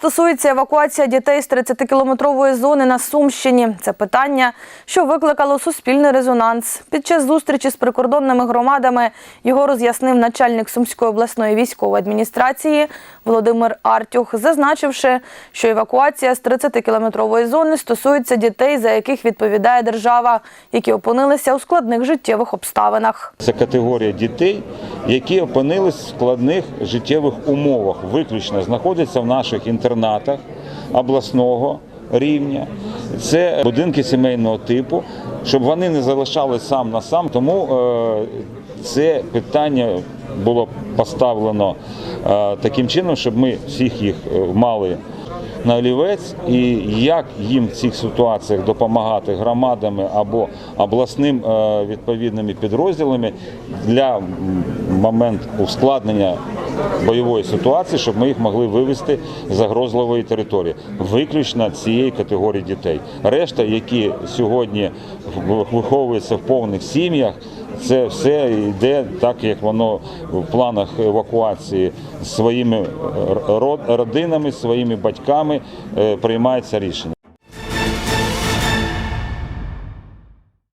стосується евакуація дітей з 30-кілометрової зони на Сумщині, це питання, що викликало суспільний резонанс. Під час зустрічі з прикордонними громадами його роз'яснив начальник Сумської обласної військової адміністрації Володимир Артюх, зазначивши, що евакуація з 30-кілометрової зони стосується дітей, за яких відповідає держава, які опинилися у складних життєвих обставинах. Це категорія дітей, які опинились в складних життєвих умовах, виключно знаходяться в наших інтернатах обласного рівня. Це будинки сімейного типу, щоб вони не залишались сам на сам. Тому е, це питання було поставлено е, таким чином, щоб ми всіх їх е, мали на олівець, і як їм в цих ситуаціях допомагати громадами або обласним відповідними підрозділами для моменту ускладнення бойової ситуації, щоб ми їх могли вивести з загрозливої території, виключно цієї категорії дітей. Решта, які сьогодні виховуються в повних сім'ях. Це все йде так, як воно в планах евакуації своїми родинами, своїми батьками е, приймається рішення.